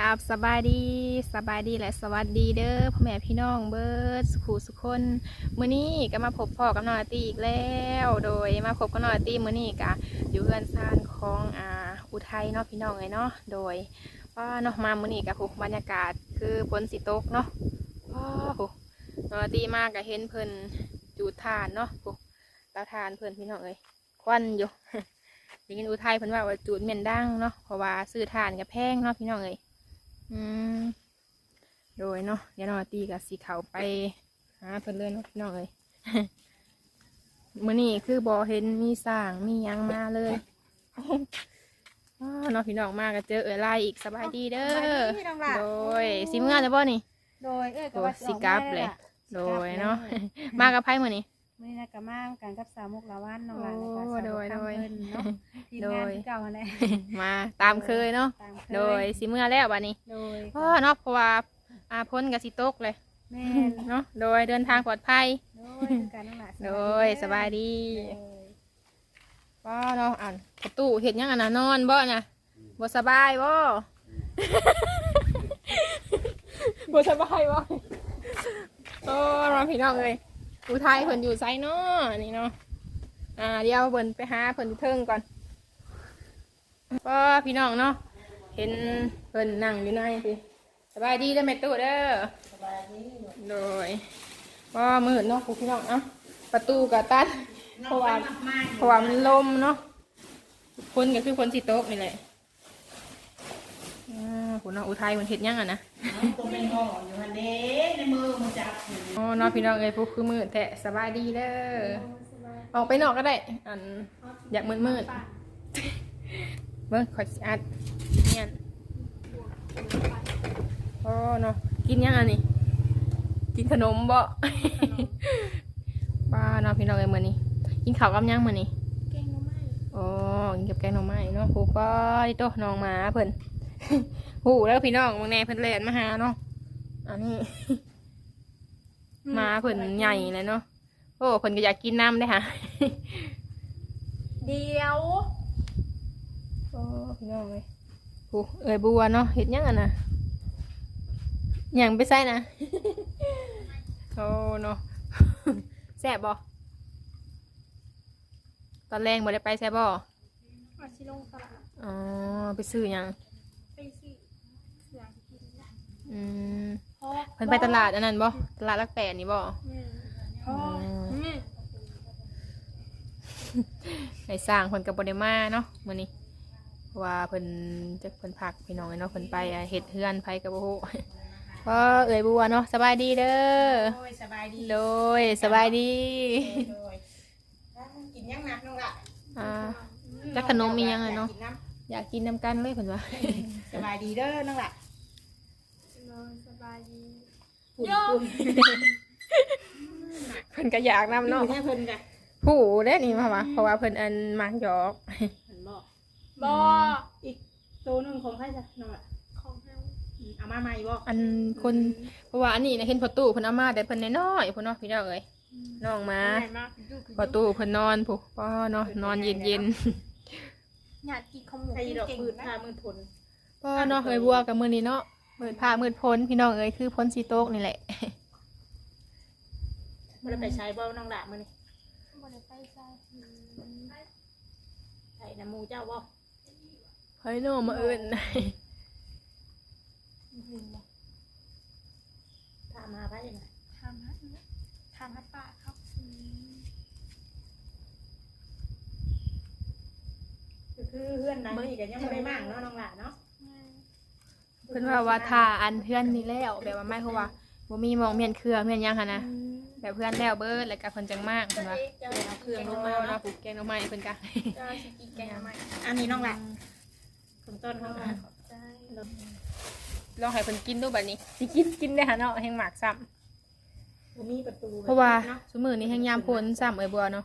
ครับสบายดีสบายดีและสวัสดีเด้อพ่อแม่พี่น้องเบิร์ดสุขูสุขคนมื้อนี้ก็มาพบพ่อกับนอตีอีกแล้ว โดยมาพบกับนอตีมื้อนี้ก็อยู่เฮือนซานของอ่าอุทัยเนาะพี่น้องเลยเนาะโดยว่าเนาะมามื้อนี้กับบรรยากาศคือฝนสิตกเนาะว้าวโหน้องอตีมากก็เห็นเพิ่นจูดทานเนาะโหเตาทานเพิ่นพี่น้องเลยควันอยู่ได้ยินอุทัยเพิ่นว่าว่าจูดเหม็นดังเนาะเพราะว่าซื้อทานกับแพงเนาะพี่น้องเลย อืมโดยเนาะเดี๋ยวนอตีกับสีเขาไปหาเพิ่นเลยเนาะพี่น้องเอ้ย มื้อนี้คือบอเห็นมีสร้างมีหยังมาเลยอ้อเนาะพี่น้องมาก็เจอเอ๋ยไล่อีกสบายดีเด้สบายอดีน้องหล่ะ โดยสิเมื่อจะบ่นี่ โดยเอ้ยโอ้ว่าสิกลับเลยโดยเนาะ มามากับไพ่มื้อนี้ มื้อนี้นะก็มากันกับสาวมุกลาวันน้องหล่ะโอ้แล้วก็สาวโดยคำโดยเพิ่นเนาะทีมโดงานยคือเก่าหั่นแหละมาตามเคยเนาะ ตามเคโดยสิเมื่อแล้วบัดนี้โดยเพราะเนาะเพราะว่าอาพ้นกับสิตกเลยแม่นเนาะโดยเดินทางปลอดภัย โดยคือกันน้องหล่ะโดยสบายดีโดยบ่เนาะอ่านประตูเห็นยังอันน่ะนอนบ่น่ะบ่สบายบ่ บ่สบายบ่โอ้มาพี่น้องเอ้ย อุทัยเพิ่นอยู่ไสเนาะนี่เนาะอ่าเดี๋ยวเพิ่นไปหาเพิ่นเทิงก่อนบ่พี่น้องเนาะเห็นเพิ่นนั่งอยู่ในสิสบายดีเด้อแม่ตู้เด้อสบายดีโดยบ่มืดเนาะพวกพี่น้องเอ้าประตูก็ตัดเพราะว่าเพราะว่ามันลมเนาะคนก็คือคนสิโต๊ะนี่แหละ คุณน้องอุทัยมันเห็ดหยังอะนะตัวเป็นห่ออยู่ฮันเด้ในมือมันจับอยู่อ๋อน้องพี่น้องเอ้ยพวกคือมืดแทะสบายดีเด้อออกไปนอกก็ได้ อันอยากมืดมืดๆเบิ้งขอสิอัดเนี่ยโอ้เนาะกินยังอันนี้กินขนมบ่ป้าเนาะพี่น้องเอ้ยมื้อนี้กินข้าวกับหยังมื้อนี้เก่งมากอ๋อกินกับแกงหน่อไม้เนาะผูกก็ดิโตน้องหมาเพิ่น หูแล้วพี่น้องบางแน่เพิ่นเล่นมาหาเนาะอันนี้หมาเพิ่นใหญ่เลยเนาะโอ้เพิ่นก็อยากกินน้ำได้อค่ะ เดียวโอ้พี่น้องเลยผูเอ้ยบัวเนาะเห็ดหยังอะนะหยังไปใส่นะโอ้เนาะแซ่บบ่ตอนแรงบ่ได้ไปแซ่บบ่อาชิลงตลาดอ๋อไปซื้อหยังไปสิเสือกิน อืมพ่อเพิ่นไปตลาดอันนั้นบ่ตลาดรักแปดนี่บ่พ่ออืมไอ้สร้างเพิ่นกับบริมาเนาะมื้อนี้เพราะว่าเพิ่นจักเพิ่นพักพี่น้องเนาะเพิ่นไปอะเฮ็ดเฮือนไผก็บ่ฮู้ก็เอ่ยบัวเนาะสบายดีเด้อโอ้ยสบายดีโดยสบายดีโดยแล้วมึงกินยังนักน้องละอ่าจักขนมมียังไงเนาะกิน้อยากกินน้ำกันเลยเพิ่นว่าำสบายดีเด้อน้องละ สบายดีปุ่นปุ่นเพิ่นก็อยากนํเนาะเนาะแค่เพิ่นกันผู้เด้นี่มาว่าเพราะว่าเพิ่นอันมักหยอกเพิ่นบอกบออีกตัวหนึงของใครจ้ะน้องละของเฮาอืมเอามาใหม่บ่อันคนเพราะว่าอันนี้นะเห็นพอตู้เพิ่นเอามาแต่เพิ่นน้อยๆพุ่นเนาะพี่น้องเอ้ยน้องหมาใหญ่มากพอตู้เพิ่นนอนผู้ป้อเนาะนอนเย็นๆอยากกินข้าวหมูใครดอกเก่งปืนนะ พามือทนก็เนาะเอ้ยบัวกับมือนี้เนาะ มืดผ้ามืดพ้นพี่น้องเอ้ยคือพ้นสีโต๊กนี่แหละบ่ได้ไปใช้บ่น้องละมื้อนี้บ่ได้ไปใส่ใส่น้ำหมูเจ้าบ่เฮ้ยน้องมาเอิญถามมาไปยังไงทำฮัททำฮัทปะครับก็คือเพื่อนนั้นนี่ก็ยังบ่ได้มั่งเนาะน้องละเนาะ เพิ่นว่าว่าทาอันเพื่อนนี่แล้วแบบว่าไม่เพราะว่าบ่มีหมองเมียนเครือเมียนหยังหั่นนะแบบเพื่อนแล้วเบิดแล้วก็เพิ่นจังมากเพิ่นว่าเอาเครื่องลงมามาเนาะเนาะผูกแกงเอาไม้เพิ่นก็จะสิกินแกงใหม่อันนี้น้องละถึงต้นข้างหลังใช่ลองให้เพิ่นกินดูบัดนี้สิกินกินได้หั่นเนาะแฮงหมากซ้ำบ่มีประตูเพราะว่าเนาะซุมื้อนี้แฮงยามพ้นซ้ำเอ้ยบัวเนาะ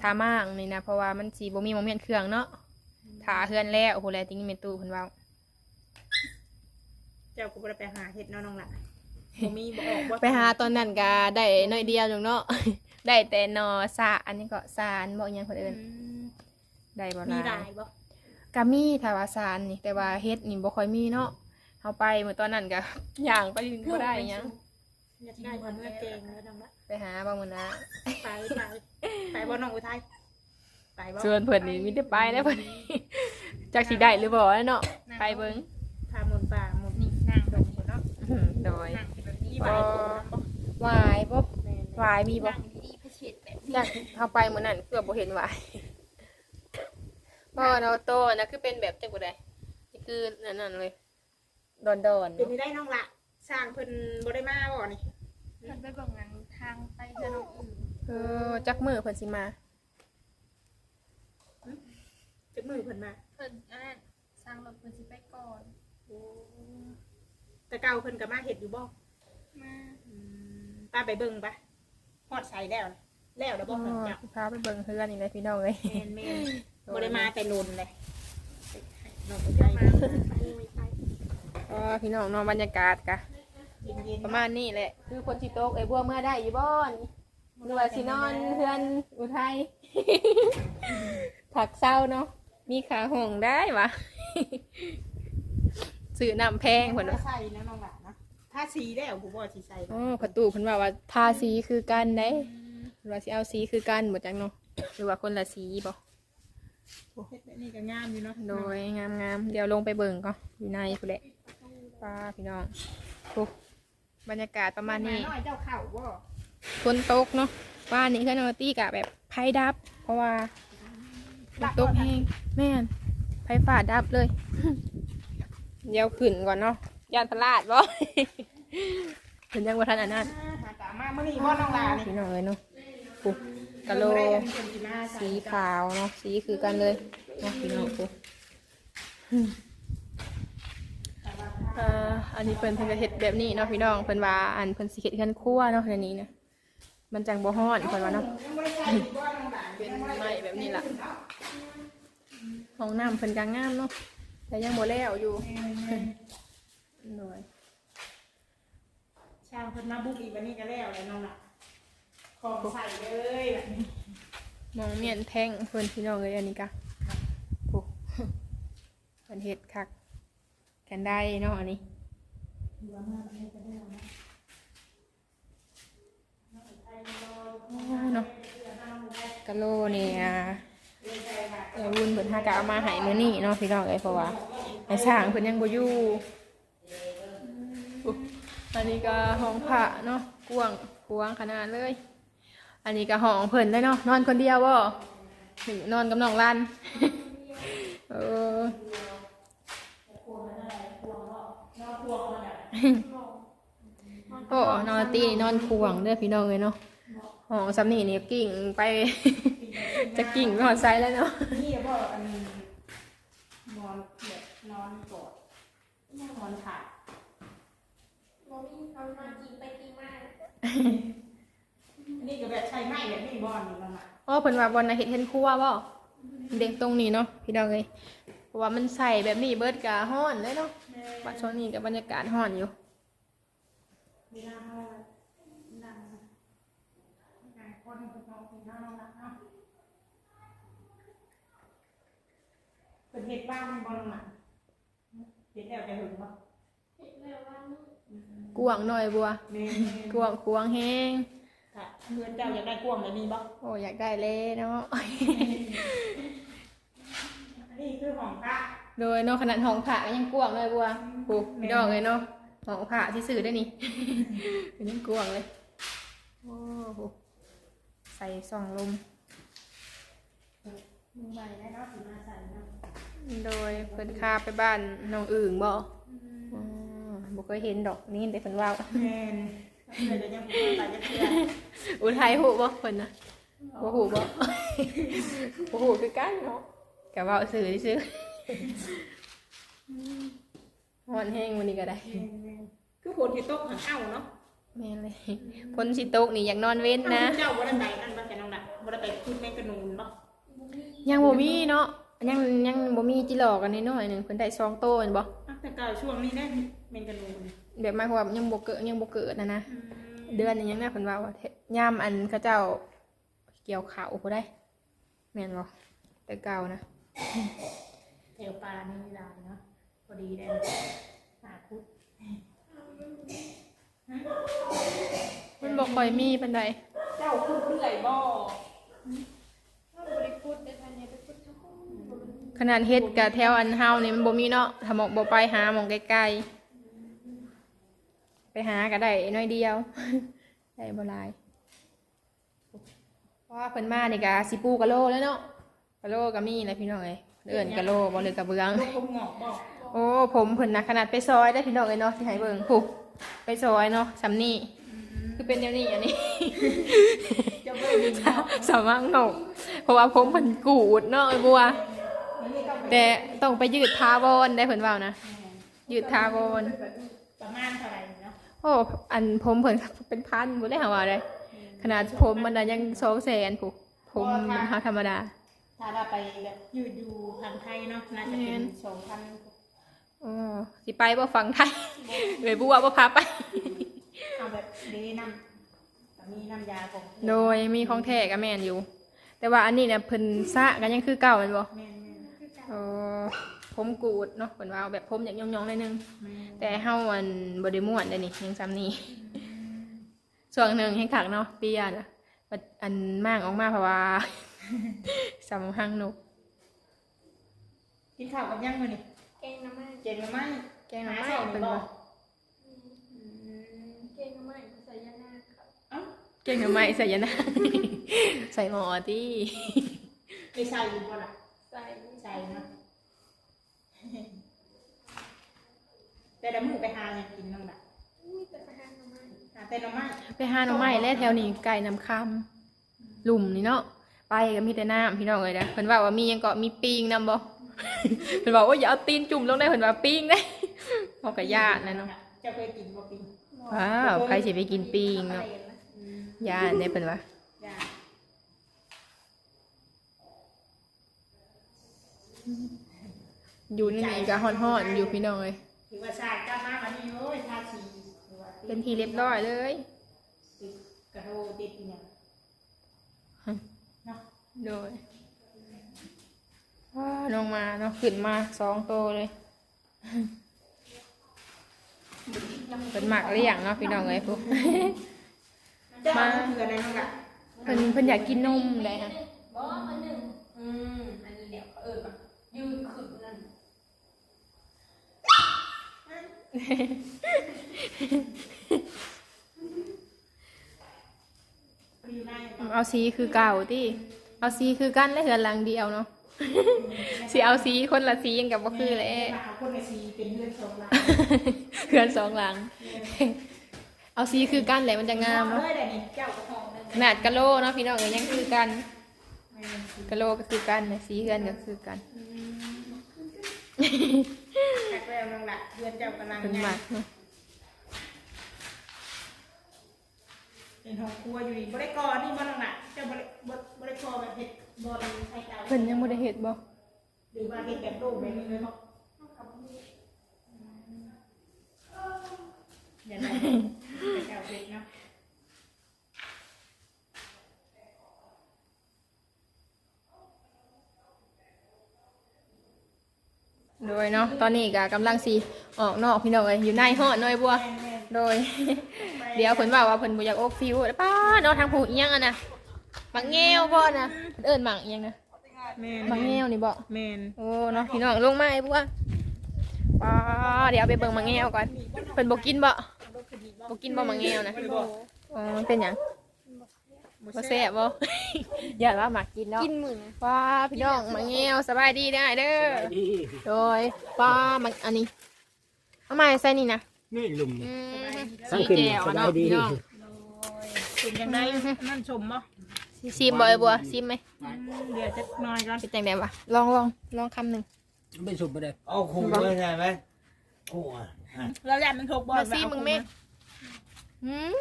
ทามากนี่นะเพราะว่ามันสิบ่มีหมองเมียนเครื่องเนาะทาเฮือนแล้วโอ้โหแลติงเมตู้เพิ่นเว้า เจ้าก็บ่ได้ไปหาเห็ดเนาะน้องละบ่มีบ่ออกบ่ไปหาตอนนั้นก็ได้น้อยเดียวหนึงเนาะ ได้แต่นอซาอันนี้ก็ซานบอกยังคนอือื่นมได้บ่มีหหลาลายยบ่กามีถ้าว่าซานนี่แต่ว่าเฮ็ดนี่บ่ค่อยมีเนาะเฮาไปเมื่อตอนนั้นก็ ย่างไปบ่ได้หยังอยากได้เนื้อเก่งแล้วน้องละไปหาบ่มื้อนะไปไปไปบ่น้องอุทัยไปบ่ชวนเพิ่นนี่มีแต่ไปแล้วเพิ่น จักสิได้หรือบ่เนาะไปเบิ่ง พาหมุนป่าหมุน นี่นั่ง ดงเนาะ อื้อหือโดย นั่งแบบนี้นี่ไปไปหวายบ่แม่นหวายมีบ่นั่งดีๆพระเฉดแบบนี้จากเฮาไปมื้อนั้นเกือบบ่เห็นหวายบ่เนาะโตนะคือเป็นแบบจังบ่ได้นี่คือนั่นนั่นเลยดอนๆเป็นเนาะนี่ได้น้องละสร้างเพิ่นบ่ได้มาบ่นี่เพิ่นไปเบิ่งงานทางไปเพื่อนน้องอื่นเออจักมื้อเพิ่นสิมาจักมือเพิ่นมาเพิ่นอันนั้นสร้างรถเพิ่นสิไปก่อนแต่เก่าเพิ่นก็มาเฮ็ดอยู่บ่ มาอืมป้าไปเบิ่งปะฮอดใส่แล้วนะแล้วแล้วบ่เพิ่นจับพาไปเบิ่งเฮือนนี่เลยพี่น้องเอ้ยแม่นแม่นบ่ได้มาแต่นนเลยน้องอุทัยมามาไปไปอ๋อพี่น้องเนอนบรรยากาศกะ เย็นๆ ประมาณนี้แหละ คือคนสิโตกไอ้บัวเมื่อได้อยู่บ่นหรือว่าสินอนเฮือนอุทัย ผักเศร้าเนาะมีขาห่องได้วะ ซื้อน้ำแพงเพิ่นว่าว่าใส่นะน้องหลานนะ ถ้าสีแล้วผู้บ่สิใส่อ๋อประตูเพิ่นว่าว่าทาสีคือกันได้เพิ่นว่าสิเอาสีคือกันบ่จังเนาะหรือว่าคนละสีบ่เฮ็ดแบบนี้ก็งามอยู่เนาะโดยงามๆเดี๋ยวลงไปเบิ่งก็อยู่ในพุ่นแหละป้าพี่น้องโอ้บรรยากาศประมาณนี้น้อยเจ้าเข้าบ่ฝนตกเนาะบ้านนี้ก็นอนตี้กะแบบไพ่ดับ เพราะว่าฝนตกแห้งแม่นไพ่ฝ่าดับเลย เดี๋ยวขึ้นก่อนเนาะ ยานพลาดบ่ถึงยังว่าทันอันนั้นหาตามมามื้อนี้บ่น้องหลานนี่พี่น้องเลยเนาะปุ๊กะโหลเพิ่นบ่ได้อันนี้เพิ่นสิมาใส่สีขาวเนาะสีคือกันเลยเนาะพี่น้องปุ๊อ่าอันนี้เพิ่นเพิ่นจะเฮ็ดแบบนี้เนาะพี่น้องเพิ่นว่าอันเพิ่นสิเฮ็ดเฮือนครัวเนาะอันนี้เนี่ยมันจังบ่ฮ้อนเพิ่นว่าเนาะยังบ่ได้ใส่อีกบ่น้องหลานเป็นไม้แบบนี้ล่ะห้องน้ำเพิ่นกลางงามเนาะแต่ยังบ่แล้วอยู่ หน่อยช่างเพิ่นมาบุกอีกวันนี้ก็แล้วแหละน้องล่ะของใส่เลยแบบนี้มองเมียนแท่งเพิ่นพี่น้องเลยอันนี้กะโอ้เพิ่นเฮ็ดคักกันได้เนาะอันนี้เนาะกะโลเนี่ยเออวุ้นเพิ่นหากะเอามาให้มื้อนี้เนาะพี่น้องเอ้ยเพราะว่าไอ้สร้างเพิ่นยังบ่อยู่อุ๊ย อันนี้ก็ห้องพระเนาะกว้างกว้างขนาดเลย อันนี้ก็ห้องเพิ่นเลยเนาะนอนคนเดียวบ่หนึ่งนอนกับน้องลันเออโอ้นอนตีนอนควงเด้อพี่น้องเลยเนาะห้องสำนี่นี่กิ่งไป จะกิ่งไปหอดไซแล้วเนาะนี่บ่อันนอนเปียกนอนกอดนอนขาดบ่ มีเอามากินไปกินมานี่ก็แบบใช้ไม้แบบนี้บ่นี่น้องล่ะอ๋อเพิ่นว่าบอลนะเฮ็ดเห็นครัวบ่เด็กตรงนี้เนาะพี่น้องเลยเพราะว่ามันใส่แบบนี้เบิดกะฮ้อนเลยเนาะปัจจุบันนี้กับบรรยากาศฮ้อนอยู่เวลาเฮานั่งนั่งคนเพิ่นเอาไปนอนน้องล่ะเนาะเพิ่นเฮ็ดบ้านบ่น้องล่ะเฮ็ดแล้วจะหึงบ่ เฮ็ดแล้วว่ามื้อ กวางหน่อยบัวแม่กวางควงแห้งค่ะเพื่อนเจ้าอยากได้กวางแบบนี้บ่โอ้อยากได้เลยเนาะนี่คือของพระโดยเนาะขนาดห้องผ่าก็ยังกวางเลยบัวโอ้พี่น้องเลยเนาะห้องผ่าที่ซื้อได้นี่ เป็นยังกวางเลยโอ้โหใส่ส่องลมมือใหม่ได้เนาะสิมาใส่เนาะ โดยเพิ่นคาไปบ้านน้องอื่งบ่อ๋อ บ่เคยเห็นดอกนี่แต่เพิ่นเว่าแม่นเพื่อนก็ยังบ่เคยไปจักเทื่ออุทัยหูบ่เพิ่นน่ะบ่หูบ่บ่หูคือกันเนาะก็เว้าซื่อซื่อฮ้อนแห้งวันนี้ก็ได้คือฝนที่ตกหังเอ้าเนาะแม่นเลยฝนสิตกนี่อยากนอนเว้นนะเจ้าบ่ได้ไปนั่นบ่แกน้องน่ะบ่ได้ไปขึ้นแมงกะนูนบ่ยังบ่มีเนาะยังยังบ่มีจิหลอกกันน้อยๆหนึงเพิ่นได้ซองโตแม่นบ่อ้าว แต่เก่าช่วงนี้แน่แมงกะนูนแบบหมายความว่ายังบ่เกิดยังบ่เกิดนะนะอืมเดือนนี้ยังน่าเพิ่นว่าว่าเทยามอันเขาเจ้าเกี่ยวข้าวบ่ได้แม่นบ่แต่เก่านะแถวป่านี่หลายเนาะพอดีได้หาคุดมันบ่ค่อยมีปานใดเจ้าคุดเรื่อยบ่ถ้าบริพูดได้ทันเนี่ยไปพูดทั้งคู่ ขนาดเฮ็ดกับแถวอันเฮานี่มันบ่มีเนาะถ้าหมอกบ่ไปหาหมองไกลๆ ไปหาก็ได้น้อยเดียว ได้บ่หลายเพราะว่าเพิ่นมานี่ก็สิปูกะโลแล้วเนาะกะโลก็มีแหละพี่น้องเอ้ยเอิ้นกะโลบ่เลยกะเบือง ลูกผมงอกบ่โอ้ผมเพิ่นนะขนาดไปซอยได้พี่น้องเอ้ยเนาะที่ให้เบิ่งผูกไปซอยเนาะซำนี่คือเป็นแนวนี้อันนี้ จะเบิ่งนี่เนาะ สามารถหนกเพราะว่าผมเพิ่นกูดเนาะไอ้บัวนี่ต้องไป แต่ต้องไปยืดทาวอนได้เพิ่นเว้านะยืดทาวอนประมาณเท่าไหร่เนาะโอ้อันผมเพิ่นเป็นพันบ่ได้หาว่าได้ขนาดผมมันน่ะยัง200,000ผูกผมมันหาธรรมดา ถ้าเราไปแบบยืดอยู่ทางไทยเนาะน่าจะเป็นสองพันอ๋อสิไปบ่ฟังไทยเลยบัวบ่พาไปเอาแบบเดน้ำมีน้ำยาของโดยมีของแท้ก็แม่นอยู่ แต่ว่าอันนี้เนี่ยเพิ่นซะกันยังคือเก่าแม่นบ่แม่น เออผมกูดเนาะเพิ่นว่าเอาแบบผมอยากย่องๆหน่อยนึงๆแม่นแต่เฮาอันบ่ได้ม่วนเด้นี่ยังซ้ำนี่ส่วนหนึ่งให้คักเนาะเปียน่ะบัดอันมากออกมาเพราะว่าสำหังนกกินข้าวกับยังมื้อนี่แกงน้ำมันเจ็ดหรือไม่แกงหน่อไม้หาข้าวเพิ่นบ่ว่าแกงน้ำมันภาษายานาครับเอ้าแกงหน่อไม้ใส่ยะนะ ใส่หม้อติไปใส่อยู่บ่ล่ะใส่ใส่ เนาะแต่ละมื้อไปหาหยังกินน้องล่ะมีแต่ประหารน้ำมันหาแต่หน่อไม้ไปหาหน่อไม้แล้วแถวนี้ไก่น้ำคำหลุมนี่เนาะไปก็มีแต่น้ำพี่น้องเอ้ยนะเพิ่นว่าว่ามีหยังก็มีปิงนำบ่เพิ่นบอกว่าอย่าเอาตีนจุ่มลงได้เพิ่นว่าปิงได้เฮาก็ญาตินะเนาะเจ้าเคยกินบ่ปิงว้าวใครสิไปกินปิงเนาะอืมญาติเนี่ยเพิ่นว่า ย่า อยู่นี่นี่ก็ฮ้อนๆอยู่พี่น้องเอ้ยถือว่าชาติกล้ามาวันนี้โอ้ยทาสีถือว่าติดเป็นที่เรียบร้อยเลยติดกระโดดติดเนี่ย เนาะ โดยว้าน้องมาเนาะขึ้นมาสองโตวเลยเป็นหมักเลี้ยงเนาะพี่น้องเอ้ยพวกเจ้าเอาเพื่อนอะไรน้องล่ะเพิ่นเพิ่นอยากกินนมเลยฮะบ่มันหนึ่งอืม ยืนขึ้นนั่นอยู่ในเอาสีคือเก่าที่เอาสีคือกันและเหือนหลังเดียวเนาะสิเอาสีคนละสียังกับบ่คือแหละเอาคนในสีเป็นเพื่อนสองล้านเหือนสองหลัง เอาสีคือกันแหละมันจะงามเนาะเฮ้ยแต่นี่เจ้ากระทองเลยขนาดกะโหลเนาะพี่น้องเอ้ยยังคือกันกะโหลก็คือกันเนี่ยสีเหือนก็คือกัน แขกแววน้องล่ะเพื่อนเจ้ากำลังเป็นหไงมักเนาะเป็นห้องครัวอยู่นี่บริกรนี่บ่น้องล่ะเจ้าบริบริกรแบบเห็ดบอลไทยเจ้าเพิ่นยังบ่ได้เฮ็ดบ่หรือว่าเห็ดแบบโลกแบบนี้เลยเนาะเดี๋ยวนะแต่เจ้าเห็ดเนาะ โดยเนาะตอนนี้ก็กำลังสิออกนอกพี่น้องเอ้ยอยู่ในห้องน้อยบัวแม่นโดย เดี๋ยวเพิ่นว่าว่าเพิ่นบ่อยากโอกฟิวป้าเนาะทางผู้อีหยังอะนะมักแงวบ่นะเพิ่นเอิ้นมักอีหยังนะแม่นมักแงวนี่บ่แม่นโอ้เนาะพี่น้องลงมาไอ้บัวป้าเดี๋ยวไปเบิ่งมักแงวก่อนเพิ่นบ่กินบ่บ่กินบ่มักแงวนะอ๋อมันเป็นหยัง บ่แซ่บบ่ อย่าว่ามักกินเนาะกินหมื่นป้าพี่น้องมักแงวสบายดีได้อเด้อโดยป้ามักอันนี้เอามาใส่นี่นะนี่ลุม อืมทั้งสีคืนแจ่วสอะบาเนาะยดี พี่น้องชมยังไงนั่นชมบ่สิชิมบ่ไอ้บัวชิมไหมเดี๋ยวจะน้อยก่อนเป็นจังไดวะลองลองลองคำหนึ่งไม่สุบไปเลยเอาขู่เลยใช่ไหมขู่อะเราอยากมันทกบอลมาซิมึงแม่หืม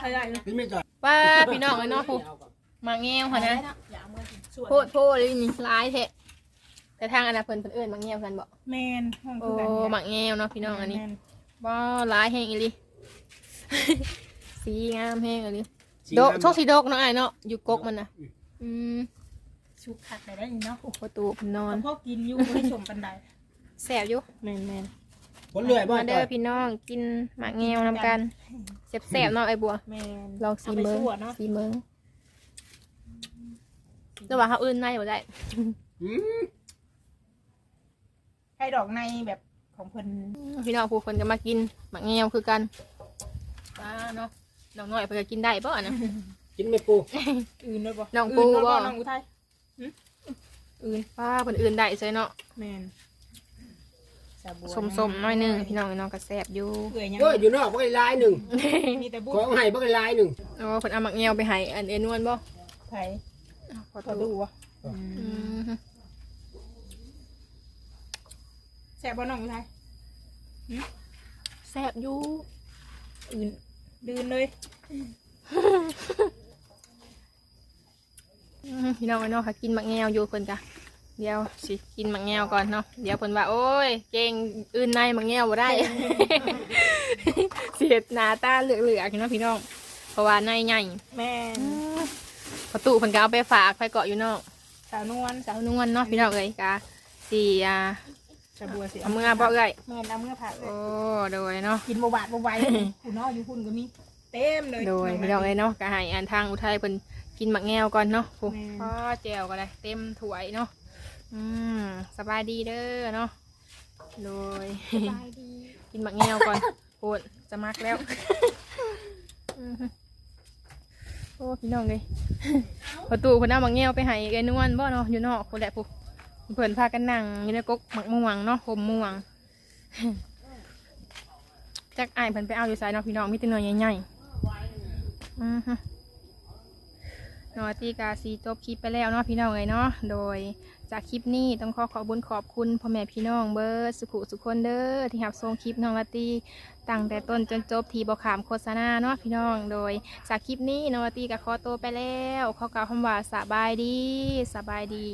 อะไรนะพี่ไม่จอด ป้าพี่น้องเลยเนาะผู้มาแง้วค่ะนะอย่ามือสวยโพดโพดเลยนี่ร้ายแท้แต่ทางอนนาเพิ่นเพิ่นเอิ้นมาแง้วกันบ่แมนห้องโอ้คือกันมาแง้วเนาะพี่น้องอันนี้บ่ร้ายแฮงอีหลีสีงามแฮงอีหลีโดกโชคสีโดกเนาะไอ้ายเนาะอยู่กกมันน่ะ อืมชุกขัดไปได้ยินเนาะประตูเพิ่นนอนพ่อกินอยู่ไม่ชมปันไดแซ่บอยู่แม่นพอคนเลื่อยบ่มาเด้อพี่น้องกินหมากแงวนำกัน แซ่บๆเนาะไอ้บัว แมนลองซีเอาไปเมืองซั่วเนาะซีเมืองแต่ว่าเขาอื่นในบ่ได้อืมให้ดอกในแบบของเพิ่นพี่น้องผู้คนก็มากินหมากแงวคือกันอ่าเนาะน้องน้อยเพิ่นก็กินได้บ่อะนะกินไม่ปูอื่นด้วยบ่น้องปูอื่นด้วยบ่น้องอุทัยหึอื่นป้าเพิ่นอื่นได้ใช่เนาะแมน สาบัวส้มๆหน้อยหนึงพี่น้องน้องก็แซ่บอยู่เปื่อยยังเอ้ยอยู่นอกบ่ได้ลายหนึ่งมีแต่บุของให้บ่ได้ลายหนึ่งอ๋อเพิ่นเอาหมากแงวไปให้อันเอ็นวลบ่ไผ่ขอพอดูดูวะอืมแซ่บบ่น้องอุทัยแซ่บอยู่อื่นดืนเลยอืมพี่น้องไอ้น้องค่ะกินหมากแงวอยู่เพิ่นจ้ะ เดี๋ยวสิกินหมากแงวก่อนเนาะเดี๋ยวเพิ่นว่าโอ้ย เก่งอื่นในหมากแงวบ่ได้ เสียดหน้าตาเหลือกๆเนาะพี่น้อง เพราะว่าในใหญ่แม่นประตูเพิ่นก็เอาไปฝากไปเกาะอยู่เนาะสาวนวลสาวนวลเนาะพี่น้องเอ้ยกะสิอ่าสาบัวสิเอามือบ่เอ้ยแม่นเอามือผักเลยโอ้โดยเนาะกินบ่บาดบ่ไหวคุณน้ออยู่คุณก็มีเต็มเลยโดยพี่น้องเอ้ยเนาะก็ให้อันทางอุทัยเพิ่นกินหมักแงวก่อนเนาะโอ้แม่พ่อแจวก็ได้เต็มถ้วยเนาะ อืมสบายดีเด้อเนาะโดย สบายดีกินหมักแงวก่อนโอนจะมักแล้วอือฮึโอ้พี่น้องเลยประตูเพิ่นเอาหมักแงวไปให้ไอ้นวลบ่เนาะอยู่นอกคนแหละผู้เพิ่นพากันนั่งอยู่ในกกหมักม่วงเนาะห่มม่วงจักอ้ายเพิ่นไปเอาอยู่ไสเนาะพี่น้องมีแต่หน่วยใหญ่ๆอือฮึเนาะตีกาสีจบคลิปไปแล้วเนาะพี่น้องเลยเนาะโดย จากคลิปนี้ต้องขอขอบคุญขอบคุณพ่อแม่พี่น้องเบิร์ดสุขุสุขคนเด้อที่หับทรงคลิปน้องลาตีตั้งแต่ต้นจนจบทีบอขามโฆษณาเนาะพี่น้องโดย จากคลิปนี้น้องลาตีกับขอตัวไปแล้วขอกล่าวคำว่าสบายดีสบายดี